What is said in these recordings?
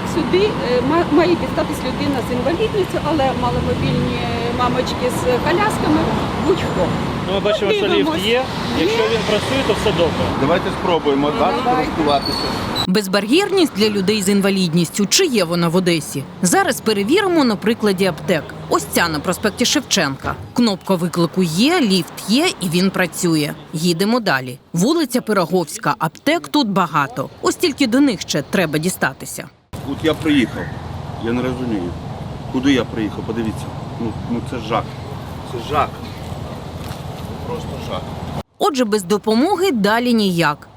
так сюди е, має дістатись людина з інвалідністю, але маломобільні мамочки з колясками, будь-хто. Ну, ми бачимо, що ліфт є. Якщо він працює, то все добре. Давайте спробуємо так користуватися. Безбар'єрність для людей з інвалідністю чи є вона в Одесі? Зараз перевіримо на прикладі аптек. Ось ця на проспекті Шевченка. Кнопка виклику є, ліфт є і він працює. Їдемо далі. Вулиця Пироговська. Аптек тут багато. Ось тільки до них ще треба дістатися. От я приїхав. Я не розумію. Куди я приїхав? Подивіться. Ну, ну це жах. Це жах. Просто жах. Отже, без допомоги далі ніяк.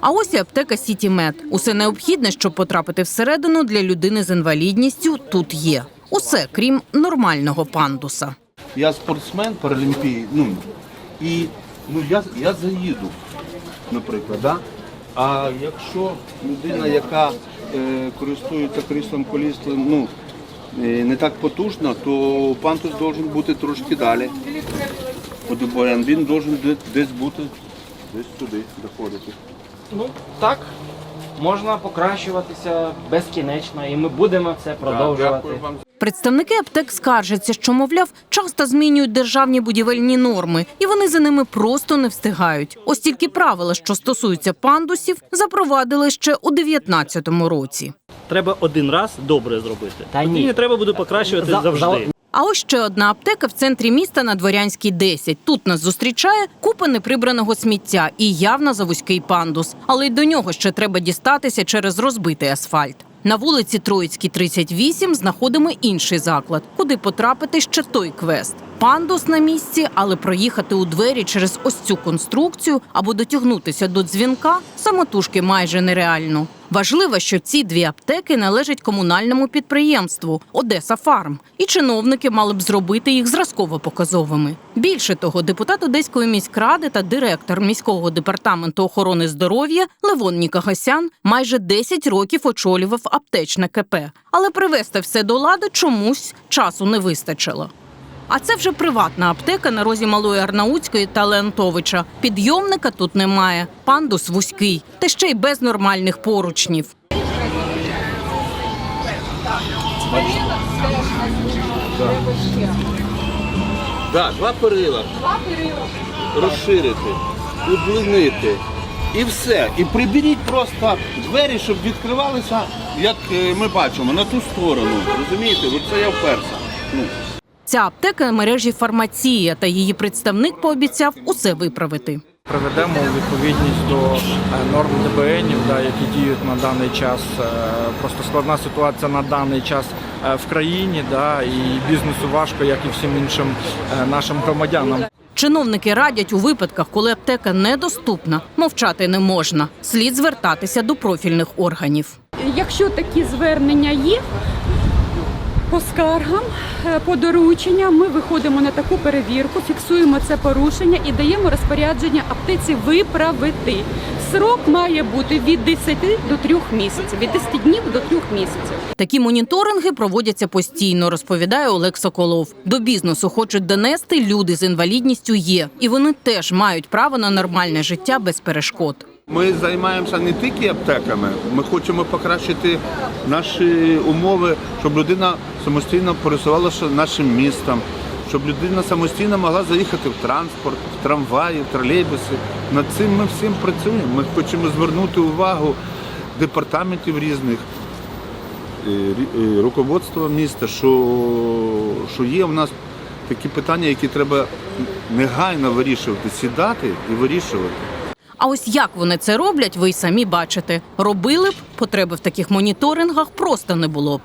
А ось і аптека Сітімед. Усе необхідне, щоб потрапити всередину для людини з інвалідністю, тут є. Усе, крім нормального пандуса. Я спортсмен паралімпії, ну і ну я, я заїду, наприклад, да? А якщо людина, яка е, користується кріслом коліслом, ну е, не так потужно, то пантус має бути трошки далі. Він має десь бути, десь туди доходити. Ну, так. Можна покращуватися безкінечно, і ми будемо це продовжувати. Представники аптек скаржаться, що, мовляв, часто змінюють державні будівельні норми, і вони за ними просто не встигають. Ось тільки правила, що стосуються пандусів, запровадили ще у 19-му році. Треба один раз добре зробити. Та Тоді не треба буде покращувати завжди. А ось ще одна аптека в центрі міста на Дворянській 10. Тут нас зустрічає купа неприбраного сміття і явно завузький пандус. Але й до нього ще треба дістатися через розбитий асфальт. На вулиці Троїцькій, 38 знаходимо інший заклад, куди потрапити ще той квест. Пандус на місці, але проїхати у двері через ось цю конструкцію або дотягнутися до дзвінка самотужки майже нереально. Важливо, що ці дві аптеки належать комунальному підприємству Одеса Фарм, і чиновники мали б зробити їх зразково показовими. Більше того, депутат Одеської міськради та директор міського департаменту охорони здоров'я Левон Нікагасян майже 10 років очолював аптечне КП. Але привести все до ладу чомусь часу не вистачило. А це вже приватна аптека на розі Малої Арнаутської та Леонтовича. Підйомника тут немає, пандус вузький, та ще й без нормальних поручнів. Так, два перила. Розширити, удлинити. І все. І приберіть просто двері, щоб відкривалися, як е, ми бачимо, на ту сторону. Розумієте? Оце я вперся. Ця аптека мережі фармація, та її представник пообіцяв усе виправити. Приведемо у відповідність до е, норм ДБНів, да, які діють на даний час. Е, Просто складна ситуація на даний час е, в країні, да, і бізнесу важко, як і всім іншим нашим громадянам. Чиновники радять у випадках, коли аптека недоступна, мовчати не можна. Слід звертатися до профільних органів. Якщо такі звернення є по скаргам, е, по дорученням, ми виходимо на таку перевірку, фіксуємо це порушення і даємо розпорядження аптеці виправити. Срок має бути від 10 до 3 місяців, від 10 днів до 3 місяців. Такі моніторинги проводяться постійно, розповідає Олег Соколов. До бізнесу хочуть донести люди з інвалідністю є, і вони теж мають право на нормальне життя без перешкод. Ми займаємося не тільки аптеками, ми хочемо покращити наші умови, щоб людина самостійно пересувалася нашим містом, щоб людина самостійно могла заїхати в транспорт, в трамваї, в тролейбуси. Над цим ми всім працюємо. Ми хочемо звернути увагу департаментів різних, е, е, руководства міста, що, що є в нас такі питання, які треба негайно вирішувати, сідати і вирішувати. А ось як вони це роблять, ви й самі бачите. Робили б, потреби в таких моніторингах просто не було б.